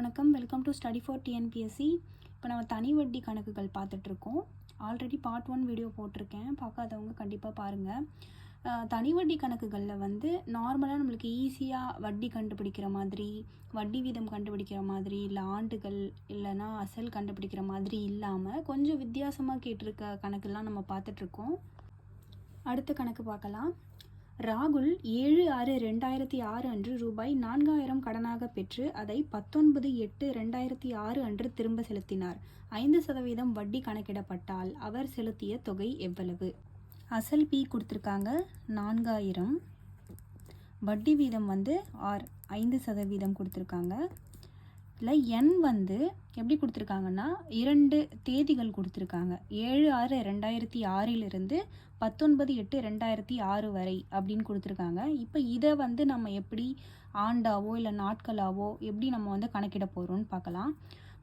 வணக்கம். Welcome to study for TNPSC இப்போ நம்ம தனி வட்டி கணக்குகள் பார்த்துட்ருக்கோம். ஆல்ரெடி பார்ட் ஒன் வீடியோ போட்டிருக்கேன். பார்க்காதவங்க கண்டிப்பாக பாருங்கள் தனி வட்டி கணக்குகளில் வந்து நார்மலாக நம்மளுக்கு ஈஸியாக வட்டி கண்டுபிடிக்கிற மாதிரி வட்டி வீதம் கண்டுபிடிக்கிற மாதிரி இல்லை ஆண்டுகள் இல்லைன்னா அசல் கண்டுபிடிக்கிற மாதிரி இல்லாமல் கொஞ்சம் வித்தியாசமாக கேட்டிருக்க கணக்கெல்லாம் நம்ம பார்த்துட்ருக்கோம். அடுத்த கணக்கு பார்க்கலாம். ராகுல் ஏழு ஆறு ரெண்டாயிரத்தி ஆறு அன்று ரூபாய் நான்காயிரம் கடனாக பெற்று அதை பத்தொன்பது எட்டு ரெண்டாயிரத்தி ஆறு அன்று திரும்ப செலுத்தினார். ஐந்து சதவீதம் வட்டி கணக்கிடப்பட்டால் அவர் செலுத்திய தொகை எவ்வளவு? அசல் பி கொடுத்துருக்காங்க நான்காயிரம். வட்டி வீதம் வந்து ஆர் ஐந்து சதவீதம் கொடுத்துருக்காங்க. இல்லை எண் வந்து எப்படி கொடுத்துருக்காங்கன்னா இரண்டு தேதிகள் கொடுத்துருக்காங்க. ஏழு ஆறு ரெண்டாயிரத்தி ஆறிலிருந்து பத்தொன்பது எட்டு ரெண்டாயிரத்தி ஆறு வரை அப்படின்னு கொடுத்துருக்காங்க. இப்போ இதை வந்து நம்ம எப்படி ஆண்டாவோ இல்லை நாட்களாவோ எப்படி நம்ம வந்து கணக்கிட போகிறோம்னு பார்க்கலாம்.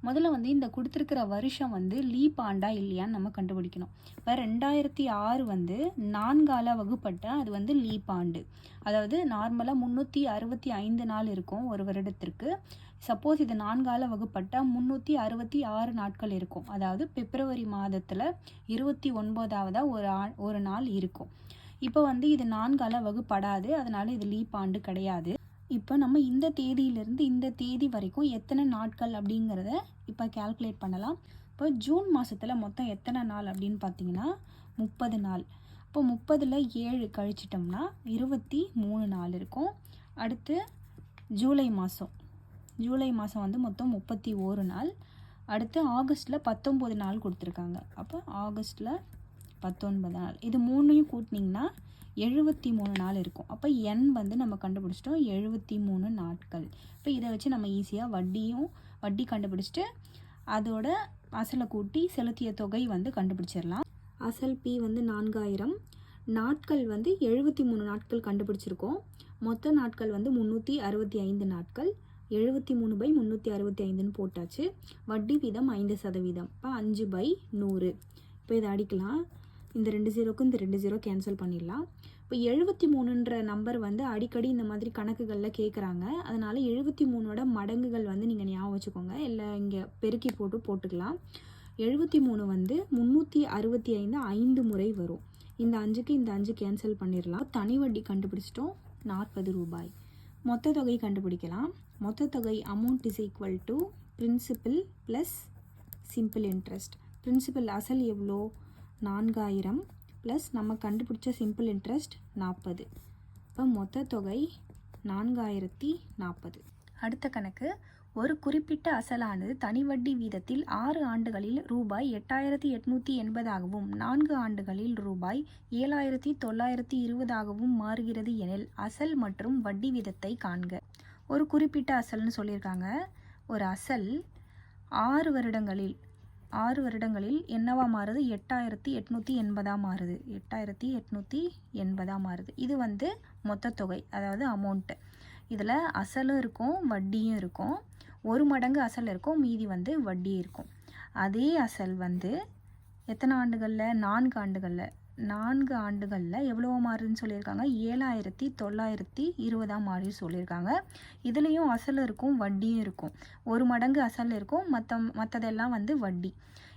முதல்ல வந்து இந்த கொடுத்துருக்கிற வருஷம் வந்து லீப் ஆண்டா இல்லையான்னு நம்ம கண்டுபிடிக்கணும். இப்போ ரெண்டாயிரத்தி ஆறு வந்து நான்கால வகுப்பட்ட அது வந்து லீப் ஆண்டு. அதாவது நார்மலாக முந்நூற்றி அறுபத்தி ஐந்து நாள் இருக்கும் ஒரு வருடத்திற்கு. சப்போஸ் இது நான்கால வகுப்பட்ட முந்நூற்றி அறுபத்தி ஆறு நாட்கள் இருக்கும். அதாவது பிப்ரவரி மாதத்தில் இருபத்தி ஒன்பதாவதாக ஒரு ஆ ஒரு நாள் இருக்கும். இப்போ வந்து இது நான்கால வகுப்படாது. அதனால இது லீப் ஆண்டு கிடையாது. இப்போ நம்ம இந்த தேதியிலிருந்து இந்த தேதி வரைக்கும் எத்தனை நாட்கள் அப்படிங்கிறத இப்போ கால்குலேட் பண்ணலாம். இப்போ ஜூன் மாதத்தில் மொத்தம் எத்தனை நாள் அப்படின்னு பார்த்தீங்கன்னா முப்பது நாள். இப்போ முப்பதில் ஏழு கழிச்சிட்டோம்னா இருபத்தி மூணு நாள் இருக்கும். அடுத்து ஜூலை மாதம் ஜூலை மாதம் வந்து மொத்தம் முப்பத்தி ஓரு நாள். அடுத்து ஆகஸ்ட்டில் பத்தொம்போது நாள் கொடுத்துருக்காங்க. அப்போ ஆகஸ்ட்டில் பத்தொன்பது நாள். இது மூணையும் கூட்டினீங்கன்னா எழுபத்தி மூணு நாள் இருக்கும். அப்போ எண் வந்து நம்ம கண்டுபிடிச்சிட்டோம் எழுபத்தி மூணு நாட்கள். இப்போ இதை வச்சு நம்ம ஈஸியாக வட்டியும் வட்டி கண்டுபிடிச்சிட்டு அதோட அசலை கூட்டி செலுத்திய தொகை வந்து கண்டுபிடிச்சிடலாம். அசல் பி வந்து நான்காயிரம். நாட்கள் வந்து எழுபத்தி மூணு நாட்கள் கண்டுபிடிச்சிருக்கோம். மொத்த நாட்கள் வந்து முந்நூற்றி அறுபத்தி ஐந்து நாட்கள். எழுபத்தி மூணு பை முந்நூற்றி அறுபத்தி ஐந்துன்னு போட்டாச்சு. வட்டி வீதம் ஐந்து சதவீதம். இப்போ அஞ்சு பை நூறு. இப்போ இதை அடிக்கலாம். இந்த ரெண்டு ஜீரோக்கும் இந்த ரெண்டு ஜீரோ கேன்சல் பண்ணிடலாம். இப்போ எழுபத்தி மூணுன்ற நம்பர் வந்து அடிக்கடி இந்த மாதிரி கணக்குகளில் கேட்குறாங்க அதனால் எழுபத்தி மூணோட மடங்குகள் வந்து நீங்கள் ஞாபகம் வச்சுக்கோங்க. இல்லை இங்கே பெருக்கி போட்டு போட்டுக்கலாம். எழுபத்தி மூணு வந்து முந்நூற்றி அறுபத்தி ஐந்து ஐந்து முறை வரும். இந்த அஞ்சுக்கு இந்த அஞ்சு கேன்சல் பண்ணிடலாம். தனி வட்டி கண்டுபிடிச்சிட்டோம். நாற்பது ரூபாய். மொத்த தொகை கண்டுபிடிக்கலாம். மொத்த தொகை amount is equal to principal plus simple interest principal அசல் எவ்வளோ? நான்காயிரம். ப்ளஸ் நம்ம கண்டுபிடிச்ச சிம்பிள் இன்ட்ரெஸ்ட் நாற்பது இப்போ மொத்த தொகை நான்காயிரத்தி நாற்பது அடுத்த கணக்கு ஒரு குறிப்பிட்ட அசலானது தனி வட்டி வீதத்தில் ஆறு ஆண்டுகளில் ரூபாய் எட்டாயிரத்தி எட்நூற்றி எண்பதாகவும் நான்கு ஆண்டுகளில் ரூபாய் ஏழாயிரத்தி தொள்ளாயிரத்தி இருபதாகவும் மாறுகிறது எனில் அசல் மற்றும் வட்டி வீதத்தை காண்க. ஒரு குறிப்பிட்ட அசல்னு சொல்லியிருக்காங்க. ஒரு அசல் ஆறு வருடங்களில் ஆறு வருடங்களில் என்னவா மாறுது? எட்டாயிரத்தி எட்நூற்றி எண்பதாக மாறுது எட்டாயிரத்தி எட்நூற்றி எண்பதாக மாறுது இது வந்து மொத்த தொகை அதாவது அமௌண்ட்டு இதில் அசலும் இருக்கும் வட்டியும் இருக்கும். ஒரு மடங்கு அசல் இருக்கும் மீதி வந்து வட்டி இருக்கும். அதே அசல் வந்து எத்தனை ஆண்டுகளில்? நான்கு ஆண்டுகளில். நான்கு ஆண்டுகளில் எவ்வளோ மாறுதுன்னு சொல்லியிருக்காங்க. ஏழாயிரத்தி தொள்ளாயிரத்தி இருபதாம் மாறி சொல்லியிருக்காங்க. இதுலேயும் அசல் இருக்கும் வட்டியும் இருக்கும். ஒரு மடங்கு அசல் இருக்கும் மற்ற மற்றதெல்லாம் வந்து வட்டி.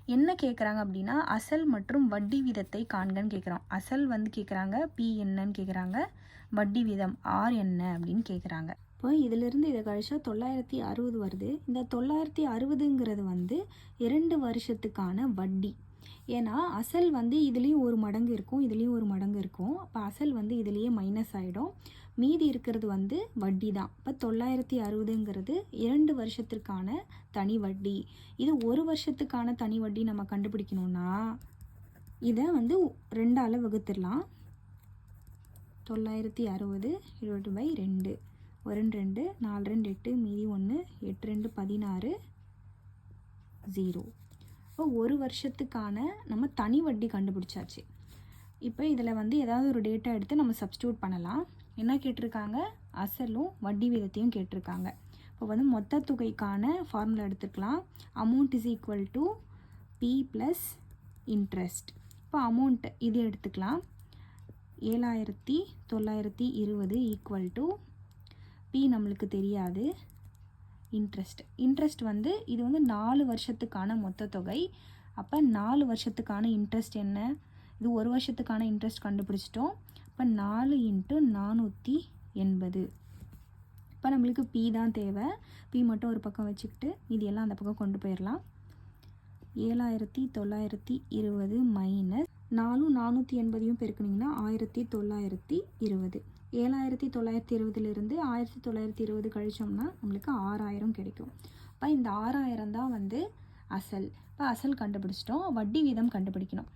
என்ன கேட்குறாங்க அப்படின்னா அசல் மற்றும் வட்டி வீதத்தை காண்கன்னு கேட்குறோம் அசல் வந்து கேட்குறாங்க பி என்னன்னு கேட்குறாங்க வட்டி வீதம் ஆர் என்ன அப்படின்னு கேட்குறாங்க இப்போ இதிலிருந்து இதை கழிச்சா தொள்ளாயிரத்தி அறுபது வருது. இந்த தொள்ளாயிரத்தி அறுபதுங்கிறது வந்து இரண்டு வருஷத்துக்கான வட்டி. ஏன்னா அசல் வந்து இதுலேயும் ஒரு மடங்கு இருக்கும் இதுலேயும் ஒரு மடங்கு இருக்கும். அப்போ அசல் வந்து இதுலேயே மைனஸ் ஆகிடும் மீதி இருக்கிறது வந்து வட்டி தான். இப்போ தொள்ளாயிரத்தி அறுபதுங்கிறது இரண்டு வருஷத்திற்கான தனி வட்டி. இது ஒரு வருஷத்துக்கான தனி வட்டி நம்ம கண்டுபிடிக்கணும்னா இதை வந்து ரெண்டால் வகுத்துடலாம். தொள்ளாயிரத்தி அறுபது இருபது பை ரெண்டு. ஒரு ரெண்டு ரெண்டு நாலு ரெண்டு எட்டு மீதி ஒன்று எட்டு ரெண்டு பதினாறு ஜீரோ இப்போ ஒரு வருஷத்துக்கான நம்ம தனி வட்டி கண்டுபிடிச்சாச்சு. இப்போ இதில் வந்து ஏதாவது ஒரு டேட்டா எடுத்து நம்ம சப்ஸ்டியூட் பண்ணலாம். என்ன கேட்டிருக்காங்க? அசலும் வட்டி வீதத்தையும் கேட்டிருக்காங்க. இப்போ வந்து மொத்த தொகைக்கான ஃபார்முலா எடுத்துக்கலாம். Amount is equal to P plus interest இப்போ அமௌண்ட் இது எடுத்துக்கலாம். ஏழாயிரத்தி தொள்ளாயிரத்தி இருபது ஈக்குவல் டு பி நம்மளுக்கு தெரியாது. இன்ட்ரெஸ்ட் இன்ட்ரெஸ்ட் வந்து இது வந்து நாலு வருஷத்துக்கான மொத்த தொகை. அப்போ நாலு வருஷத்துக்கான இன்ட்ரெஸ்ட் என்ன? இது ஒரு வருஷத்துக்கான இன்ட்ரெஸ்ட் கண்டுபிடிச்சிட்டோம். இப்போ நாலு இன்ட்டு நானூற்றி எண்பது. இப்போ நம்மளுக்கு பி தான் தேவை. பி மட்டும் ஒரு பக்கம் வச்சுக்கிட்டு இது எல்லாம் அந்த பக்கம் கொண்டு போயிடலாம் ஏழாயிரத்தி தொள்ளாயிரத்தி இருபது மைனஸ் நாலும் நானூற்றி எண்பதையும் பெருக்குனிங்கன்னா ஆயிரத்தி தொள்ளாயிரத்தி இருபது. ஏழாயிரத்தி தொள்ளாயிரத்தி இருபதுலேருந்து ஆயிரத்தி தொள்ளாயிரத்தி இருபது கழிச்சோம்னா நம்மளுக்கு ஆறாயிரம் கிடைக்கும். இப்போ இந்த ஆறாயிரம் தான் வந்து அசல். இப்போ அசல் கண்டுபிடிச்சிட்டோம். வட்டி வீதம் கண்டுபிடிக்கணும்.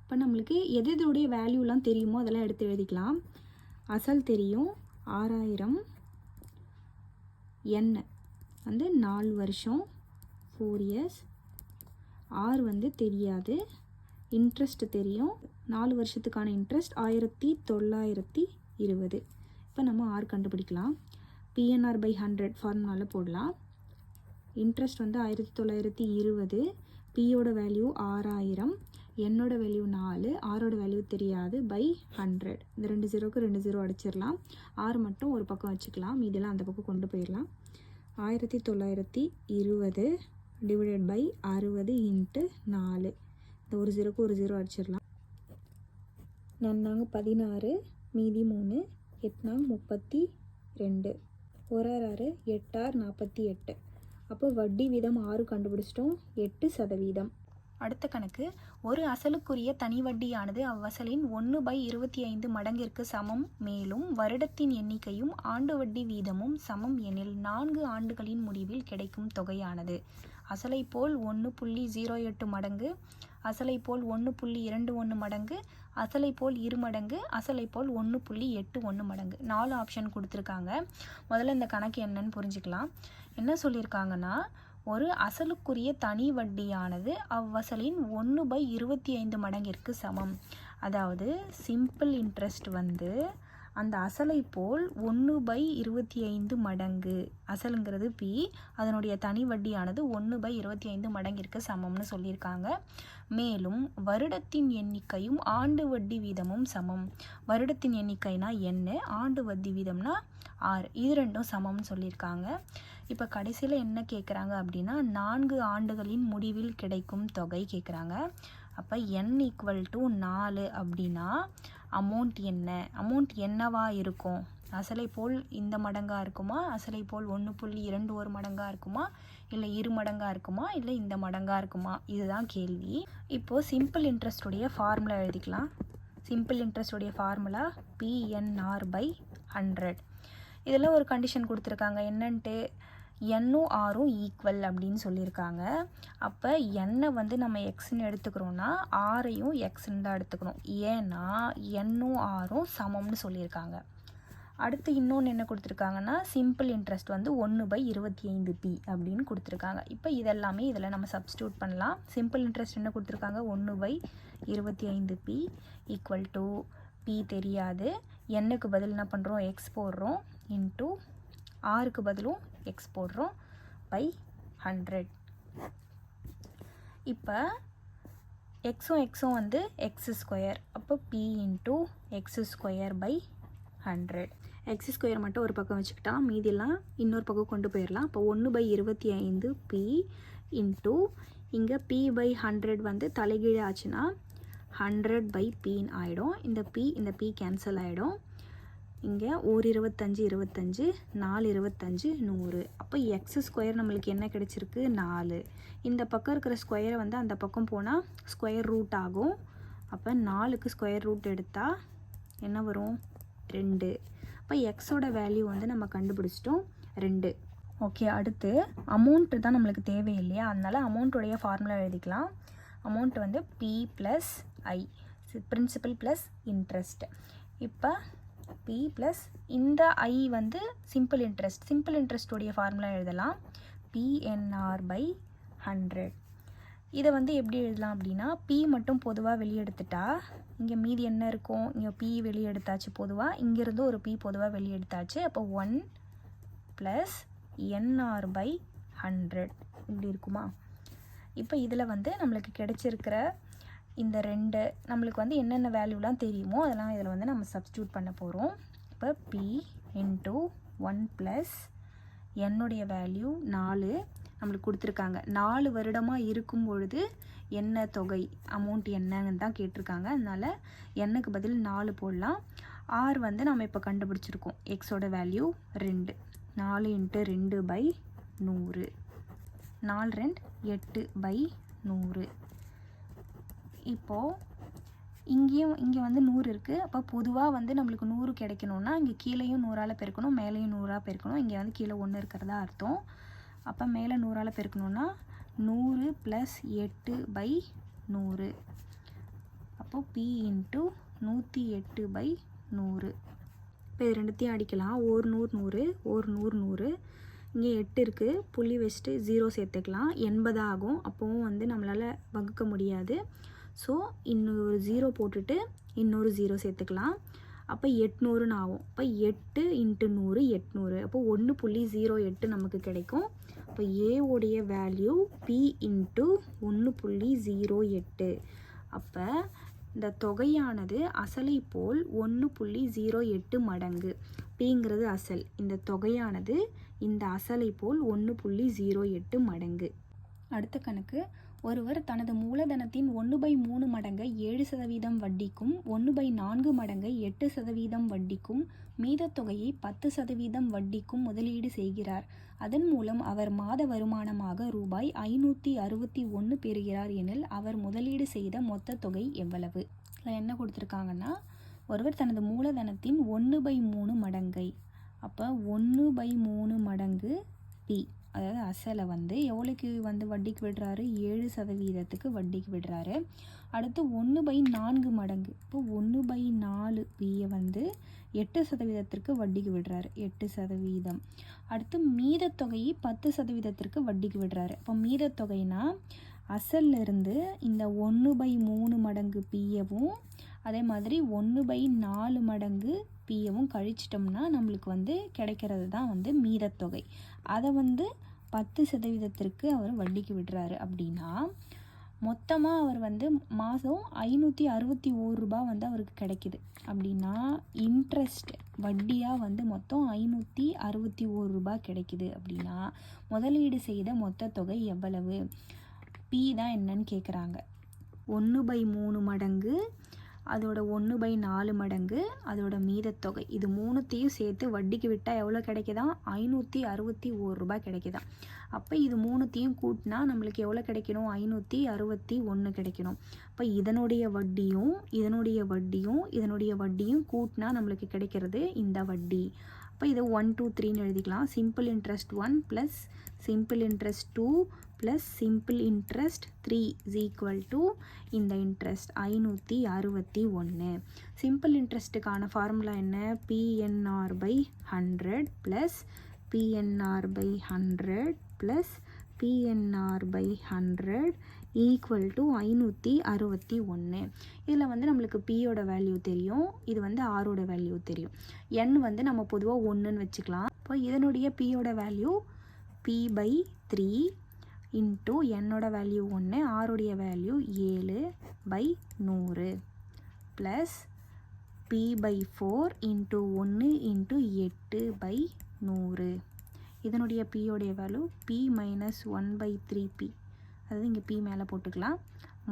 இப்போ நம்மளுக்கு எது எதோடைய வேல்யூலாம் தெரியுமோ அதெல்லாம் எடுத்து எழுதிக்கலாம். அசல் தெரியும். ஆறாயிரம் என் வந்து நாலு வருஷம். ஃபோர் இயர்ஸ் ஆர் வந்து தெரியாது. இன்ட்ரெஸ்ட் தெரியும். நாலு வருஷத்துக்கான இன்ட்ரெஸ்ட் ஆயிரத்தி தொள்ளாயிரத்தி இருபது. இப்போ நம்ம ஆர் கண்டுபிடிக்கலாம். பிஎன்ஆர் பை ஹண்ட்ரட் ஃபார்முலாவில் போடலாம். இன்ட்ரெஸ்ட் வந்து ஆயிரத்தி தொள்ளாயிரத்தி இருபது. பியோட வேல்யூ ஆறாயிரம். என்னோட வேல்யூ நாலு. ஆரோட வேல்யூ தெரியாது. பை ஹண்ட்ரட் இந்த ரெண்டு ஜீரோக்கு ரெண்டு ஜீரோ அடிச்சிடலாம். ஆறு மட்டும் ஒரு பக்கம் வச்சுக்கலாம். மீதெல்லாம் அந்த பக்கம் கொண்டு போயிடலாம். ஆயிரத்தி தொள்ளாயிரத்தி இருபது டிவைடட் பை அறுபது இன்ட்டு நாலு. இந்த ஒரு ஜீரோக்கு ஒரு ஜீரோ அடிச்சிடலாம். நன்னாங்க பதினாறு. மீதி மூணு எட்நாங் முப்பத்தி ரெண்டு. ஒரு ஆறு எட்டார் நாற்பத்தி எட்டு. அப்போ வட்டி வீதம் ஆறு கண்டுபிடிச்சிட்டோம். எட்டு சதவீதம். அடுத்த கணக்கு. ஒரு அசலுக்குரிய தனி வட்டியானது அவ்வசலின் ஒன்று பை இருபத்தி ஐந்து மடங்கிற்கு சமம். மேலும் வருடத்தின் எண்ணிக்கையும் ஆண்டு வட்டி வீதமும் சமம் எனில் நான்கு ஆண்டுகளின் முடிவில் கிடைக்கும் தொகையானது. அசலை போல் ஒன்று புள்ளி ஜீரோ எட்டு மடங்கு அசலை போல் ஒன்று புள்ளி இரண்டு ஒன்று மடங்கு அசலை போல் இரு மடங்கு அசலை போல் ஒன்று புள்ளி எட்டு ஒன்று மடங்கு. நாலு ஆப்ஷன் கொடுத்துருக்காங்க. முதல்ல இந்த கணக்கு என்னன்னு புரிஞ்சுக்கலாம். என்ன சொல்லியிருக்காங்கன்னா ஒரு அசலுக்குரிய தனி வட்டியானது அவ்வசலின் ஒன்று பை இருபத்தி ஐந்து மடங்கிற்கு சமம். அதாவது சிம்பிள் இன்ட்ரெஸ்ட் வந்து அந்த அசலை போல் ஒன்று பை இருபத்தி ஐந்து மடங்கு. அசலுங்கிறது பி அதனுடைய தனி வட்டியானது ஒன்று பை இருபத்தி ஐந்து மடங்கிற்கு சமம்னு சொல்லியிருக்காங்க. மேலும் வருடத்தின் எண்ணிக்கையும் ஆண்டு வட்டி வீதமும் சமம். வருடத்தின் எண்ணிக்கைனா என்ன? ஆண்டு வட்டி வீதம்னா ஆறு. இது ரெண்டும் சமம்னு சொல்லியிருக்காங்க. இப்போ கடைசியில் என்ன கேட்குறாங்க அப்படின்னா நான்கு ஆண்டுகளின் முடிவில் கிடைக்கும் தொகை கேட்குறாங்க அப்போ என் ஈக்குவல் டு நாலு அப்படின்னா அமௌண்ட் என்ன? அமௌண்ட் என்னவா இருக்கும்? அசலை போல் இந்த மடங்காக இருக்குமா? அசலை போல் ஒன்று புள்ளி இரண்டு ஒரு மடங்காக இருக்குமா? இல்லை இரு மடங்காக இருக்குமா? இல்லை இந்த மடங்காக இருக்குமா? இதுதான் கேள்வி. இப்போது சிம்பிள் இன்ட்ரெஸ்டுடைய ஃபார்முலா எழுதிக்கலாம். சிம்பிள் இன்ட்ரெஸ்டுடைய ஃபார்முலா பிஎன்ஆர் பை ஹண்ட்ரட் இதில் ஒரு கண்டிஷன் கொடுத்துருக்காங்க. என்னன்ட்டு? எண்ணும் ஆரும் ஈக்குவல் அப்படின்னு சொல்லியிருக்காங்க. அப்போ எண்ணை வந்து நம்ம எக்ஸ்ன்னு எடுத்துக்கிறோன்னா ஆரையும் எக்ஸ்ன்னு தான் எடுத்துக்கணும். ஏன்னா எண்ணும் ஆரும் சமம்னு சொல்லியிருக்காங்க. அடுத்து இன்னொன்று என்ன கொடுத்துருக்காங்கன்னா சிம்பிள் இன்ட்ரெஸ்ட் வந்து ஒன்று பை இருபத்தி ஐந்து பி அப்படின்னு கொடுத்துருக்காங்க. இப்போ இதெல்லாமே இதில் நம்ம சப்ஸ்டியூட் பண்ணலாம். சிம்பிள் இன்ட்ரெஸ்ட் என்ன கொடுத்துருக்காங்க? ஒன்று பை இருபத்தி ஐந்து பி ஈக்குவல் டு பி தெரியாது. எண்ணுக்கு பதில் என்ன பண்ணுறோம் எக்ஸ் போடுறோம். இன்ட்டு ஆறுக்கு பதிலும் எக்ஸ் போடுறோம் பை ஹண்ட்ரட் இப்போ எக்ஸும் எக்ஸும் வந்து எக்ஸ் ஸ்கொயர் அப்போ P into x square by hundred x square மட்டும் ஒரு பக்கம் வச்சுக்கிட்டா மீதிலாம் இன்னொரு பக்கம் கொண்டு போயிடலாம் அப்போ ஒன்று பை இருபத்தி ஐந்து பி இன்ட்டு இங்கே பி பை ஹண்ட்ரட் வந்து தலைகீழே ஆச்சுன்னா ஹண்ட்ரட் பை பின்னு ஆகிடும் இந்த பி இந்த பி கேன்சல் ஆகிடும் இங்கே ஒரு இருபத்தஞ்சு இருபத்தஞ்சு நாலு இருபத்தஞ்சு நூறு. அப்போ எக்ஸ் ஸ்கொயர் நம்மளுக்கு என்ன கிடச்சிருக்கு? நாலு. இந்த பக்கம் இருக்கிற ஸ்கொயரை வந்து அந்த பக்கம் போனால் ஸ்கொயர் ரூட் ஆகும். அப்போ நாலுக்கு ஸ்கொயர் ரூட் எடுத்தால் என்ன வரும்? ரெண்டு. அப்போ எக்ஸோட வேல்யூ வந்து நம்ம கண்டுபிடிச்சிட்டோம். ரெண்டு. ஓகே அடுத்து அமௌண்ட்டு தான் நம்மளுக்கு தேவை இல்லையா அதனால் அமௌண்ட்டுடைய ஃபார்முலா எழுதிக்கலாம். அமௌண்ட் வந்து P plus I principal plus interest இப்போ பி ப்ளஸ் இந்த ஐ வந்து சிம்பிள் இன்ட்ரெஸ்ட் சிம்பிள் இன்ட்ரெஸ்டோடைய ஃபார்முலா எழுதலாம். பிஎன்ஆர் பை ஹண்ட்ரட் இதை வந்து எப்படி எழுதலாம் அப்படின்னா பி மட்டும் பொதுவாக வெளியெடுத்துட்டா இங்கே மீதி என்ன இருக்கும்? இங்கே பி வெளியெடுத்தாச்சு பொதுவாக இங்கேருந்து ஒரு பி பொதுவாக வெளியெடுத்தாச்சு. அப்போ one plus NR by hundred இப்படி இருக்குமா? இப்போ இதில் வந்து நம்மளுக்கு கிடைச்சிருக்கிற இந்த ரெண்டு நம்மளுக்கு வந்து என்னென்ன வேல்யூலாம் தெரியுமோ அதெல்லாம் இதில் வந்து நம்ம சப்ஸ்டியூட் பண்ண போகிறோம் இப்போ பி இன்ட்டு ஒன் ப்ளஸ் என்னுடைய வேல்யூ நாலு நம்மளுக்கு கொடுத்துருக்காங்க. நாலு வருடமாக இருக்கும் பொழுது என்ன தொகை அமௌண்ட் என்னன்னு தான் கேட்டிருக்காங்க. அதனால் எண்ணுக்கு பதில் நாலு போடலாம். ஆர் வந்து நம்ம இப்போ கண்டுபிடிச்சிருக்கோம். எக்ஸோட வேல்யூ ரெண்டு. நாலு இன்ட்டு ரெண்டு பை நூறு. நாலு ரெண்டு எட்டு பை நூறு. இப்போது இங்கேயும் இங்கே வந்து நூறு இருக்குது அப்போ பொதுவாக வந்து நம்மளுக்கு நூறு கிடைக்கணுன்னா இங்கே கீழேயும் நூறால் பெருக்கணும் மேலேயும் நூறாக பெருக்கணும். இங்கே வந்து கீழே ஒன்று இருக்கிறதா அர்த்தம். அப்போ மேலே நூறால் பெருக்கணுன்னா நூறு ப்ளஸ் எட்டு பை நூறு. அப்போது பி இன்ட்டு நூற்றி எட்டு பை நூறு. இப்போ இது ரெண்டுத்தையும் அடிக்கலாம். ஒரு நூறு நூறு ஒரு நூறு நூறு. இங்கே எட்டு இருக்குது புள்ளி வச்சுட்டு ஜீரோ சேர்த்துக்கலாம். எண்பதாகும் அப்போவும் வந்து நம்மளால் வகுக்க முடியாது. ஸோ இன்னொரு ஜீரோ போட்டுட்டு இன்னொரு ஜீரோ சேர்த்துக்கலாம். அப்போ எட்நூறுன்னு ஆகும். அப்போ எட்டு இன்ட்டு நூறு எட்நூறு. அப்போ ஒன்று புள்ளி ஜீரோ எட்டு நமக்கு கிடைக்கும். அப்போ ஏவுடைய வேல்யூ பி இன்ட்டு ஒன்று புள்ளி ஜீரோ எட்டு. அப்போ இந்த தொகையானது அசலை போல் ஒன்று புள்ளி ஜீரோ எட்டு மடங்கு. பிங்கிறது அசல். இந்த தொகையானது இந்த அசலை போல் ஒன்று புள்ளி ஜீரோ எட்டு மடங்கு. அடுத்த கணக்கு ஒருவர் தனது மூலதனத்தின் ஒன்று பை மூணு மடங்கை ஏழு சதவீதம் வட்டிக்கும் ஒன்று பை நான்கு மடங்கை எட்டு சதவீதம் வட்டிக்கும் மீதத் தொகையை பத்து சதவீதம் வட்டிக்கும் முதலீடு செய்கிறார். அதன் மூலம் அவர் மாத வருமானமாக ரூபாய் ஐநூற்றி அறுபத்தி ஒன்று பெறுகிறார் எனில் அவர் முதலீடு செய்த மொத்த தொகை எவ்வளவு? இதில் என்ன கொடுத்துருக்காங்கன்னா ஒருவர் தனது மூலதனத்தின் ஒன்று பை மூணு மடங்கை அப்போ ஒன்று பை மூணு மடங்கு பி அதாவது அசலை வந்து எவ்வளோக்கு வந்து வட்டிக்கு விடுறாரு? ஏழு சதவீதத்துக்கு வட்டிக்கு விடுறாரு. அடுத்து ஒன்று பை நான்கு மடங்கு. இப்போ ஒன்று பை நாலு பியை வந்து எட்டு சதவீதத்திற்கு வட்டிக்கு விடுறாரு. எட்டு சதவீதம். அடுத்து மீதத்தொகையை பத்து சதவீதத்திற்கு வட்டிக்கு விடுறாரு. இப்போ மீதத்தொகைனா அசல்ல இருந்து இந்த ஒன்று பை மூணு மடங்கு பியவும் அதே மாதிரி ஒன்று பை நாலு மடங்கு பிஎவும் கழிச்சிட்டோம்னா நம்மளுக்கு வந்து கிடைக்கிறது தான் வந்து மீதத்தொகை. அதை வந்து பத்து சதவீதத்திற்கு அவர் வட்டிக்கு விடுறாரு அப்படின்னா மொத்தமாக அவர் வந்து மாதம் ஐநூற்றி அறுபத்தி ஓரு ரூபா வந்து அவருக்கு கிடைக்கிது. அப்படின்னா இன்ட்ரெஸ்ட் வட்டியாக வந்து மொத்தம் ஐநூற்றி அறுபத்தி ஓரு ரூபாய் கிடைக்கிது அப்படின்னா முதலீடு செய்த மொத்த தொகை எவ்வளவு? பி தான் என்னன்னு கேட்குறாங்க ஒன்று பை மூணு மடங்கு அதோட ஒன்று பை நாலு மடங்கு அதோட மீதத்தொகை. இது மூணுத்தையும் சேர்த்து வட்டிக்கு விட்டால் எவ்வளோ கிடைக்குதான் ஐநூற்றி அறுபத்தி ஒரு ரூபாய் கிடைக்குதாம் அப்போ இது மூணுத்தையும் கூட்டினா நம்மளுக்கு எவ்வளோ கிடைக்கணும்? ஐநூற்றி அறுபத்தி ஒன்று கிடைக்கணும். அப்போ இதனுடைய வட்டியும் இதனுடைய வட்டியும் இதனுடைய வட்டியும் கூட்டினா நம்மளுக்கு கிடைக்கிறது இந்த வட்டி. அப்போ இதை ஒன் டூ த்ரீன்னு எழுதிக்கலாம். Simple interest one plus simple interest two plus simple interest three is equal to இந்த இன்ட்ரெஸ்ட் ஐநூற்றி அறுபத்தி ஒன்று சிம்பிள் இன்ட்ரெஸ்ட்டுக்கான ஃபார்முலா என்ன? PNR by hundred plus PNR by hundred plus PNR by hundred equal to ஐநூற்றி அறுபத்தி ஒன்று இதில் வந்து நம்மளுக்கு பியோட வேல்யூ தெரியும் இது வந்து ஆரோட வேல்யூ தெரியும். என் வந்து நம்ம பொதுவாக ஒன்றுன்னு வச்சுக்கலாம். இப்போ இதனுடைய பியோட value P by three into என்னோட வேல்யூ ஒன்று ஆருடைய வேல்யூ ஏழு பை நூறு plus P by four into ஒன்று இன்ட்டு எட்டு பை நூறு. இதனுடைய பியோடைய value P minus one by three P அதாவது இங்கே பி மேலே போட்டுக்கலாம்.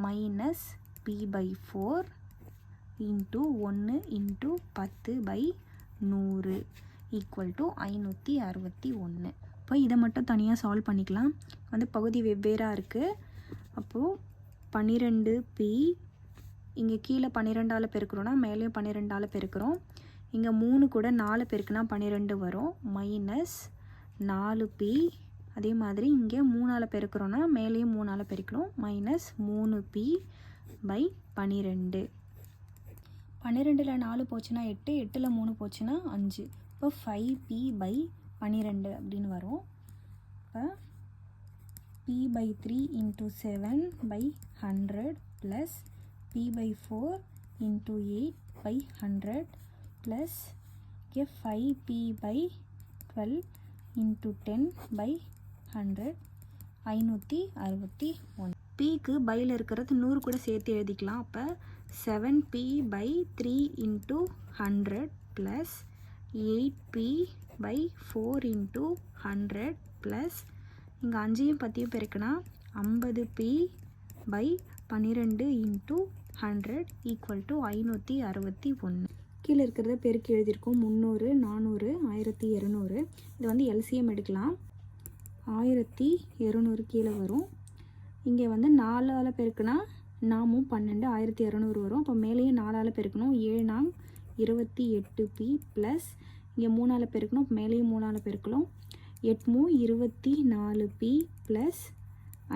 Minus P by four into ஒன்று இன்ட்டு பத்து பை நூறு ஈக்குவல் டு ஐநூற்றி அறுபத்தி ஒன்று இப்போ இதை மட்டும் தனியாக சால்வ் பண்ணிக்கலாம். வந்து பகுதி வெவ்வேறாக இருக்குது அப்போது பன்னிரெண்டு பி இங்கே கீழே பன்னிரெண்டால் பெருக்கிறோன்னா மேலேயும் பன்னிரெண்டால் பெருக்கிறோம். இங்கே மூணு கூட நாலு பெருக்குனா பன்னிரெண்டு வரும். மைனஸ் நாலு பி அதே மாதிரி இங்கே மூணால் பெருக்கிறோன்னா மேலேயும் மூணால் பெருக்கிறோம் மைனஸ் மூணு பி பை பன்னிரெண்டு பன்னிரெண்டில் நாலு போச்சுன்னா எட்டு எட்டில் மூணு போச்சுன்னா அஞ்சு. இப்போ ஃபைவ் பி பை பன்னிரெண்டு அப்படின்னு வரும் இப்போ P by three into seven by hundred plus P by four into eight by hundred plus இங்கே five P by twelve into ten by hundred ஐநூற்றி அறுபத்தி ஒன்று. பிக்கு பையில் இருக்கிறது நூறு கூட சேர்த்து எழுதிக்கலாம். அப்போ seven P by three into hundred plus eight P by four into hundred plus இங்கே அஞ்சையும் பற்றியும் பெருக்கினா ஐம்பது பி பை பன்னிரெண்டு இன்ட்டு ஹண்ட்ரட் ஈக்குவல் டு ஐநூற்றி அறுபத்தி ஒன்று. கீழே இருக்கிறத பெருக்கி எழுதியிருக்கோம். முந்நூறு நானூறு ஆயிரத்தி இரநூறு. இது வந்து எல்சிஎம் எடுக்கலாம். ஆயிரத்தி இரநூறு கீழே வரும். இங்கே வந்து நாலால் பெருக்குனா நாமும் பன்னெண்டு ஆயிரத்தி இரநூறு வரும். அப்போ மேலேயும் நாலால் பெருக்கணும். ஏழாம் இருபத்தி எட்டு பி ப்ளஸ் இங்கே மூணால் பெருக்கணும். மேலேயும் மூணால் பெருக்கணும் எட்மூ இருபத்தி நாலு பி ப்ளஸ்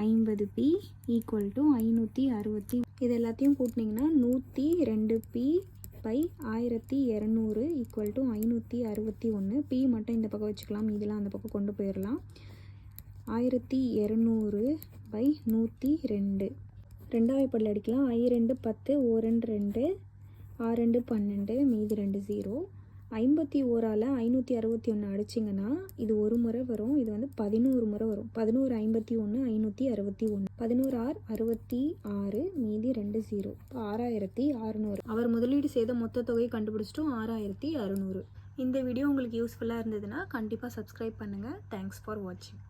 ஐம்பது பி ஈக்குவல் டு ஐநூற்றி அறுபத்தி. இது எல்லாத்தையும் கூட்டினீங்கன்னா நூற்றி ரெண்டு பி பை ஆயிரத்தி இரநூறு ஈக்குவல் டு ஐநூற்றி அறுபத்தி ஒன்று பி மட்டும் இந்த பக்கம் வச்சுக்கலாம். இதெல்லாம் அந்த பக்கம் கொண்டு போயிடலாம். ஆயிரத்தி இரநூறு பை நூற்றி ரெண்டு. ரெண்டாவது படில் அடிக்கலாம். ஐ ரெண்டு பத்து ஓ ரெண்டு ரெண்டு ஆ ரெண்டு பன்னெண்டு மீதி ரெண்டு ஜீரோ ஐம்பத்தி ஓரால் ஐநூற்றி அறுபத்தி ஒன்று அடிச்சிங்கன்னா இது ஒரு முறை வரும். இது வந்து பதினோரு முறை வரும். பதினோரு ஐம்பத்தி ஒன்று ஐநூற்றி அறுபத்தி ஒன்று பதினோரு ஆறு அறுபத்தி ஆறு மீதி ரெண்டு ஜீரோ இப்போ ஆறாயிரத்தி அறுநூறு. அவர் முதலீடு செய்த மொத்த தொகையை கண்டுபிடிச்சிட்டோம். ஆறாயிரத்தி அறுநூறு. இந்த வீடியோ உங்களுக்கு யூஸ்ஃபுல்லாக இருந்ததுன்னா கண்டிப்பாக சப்ஸ்கிரைப் பண்ணுங்கள் தேங்க்ஸ் ஃபார் வாட்சிங்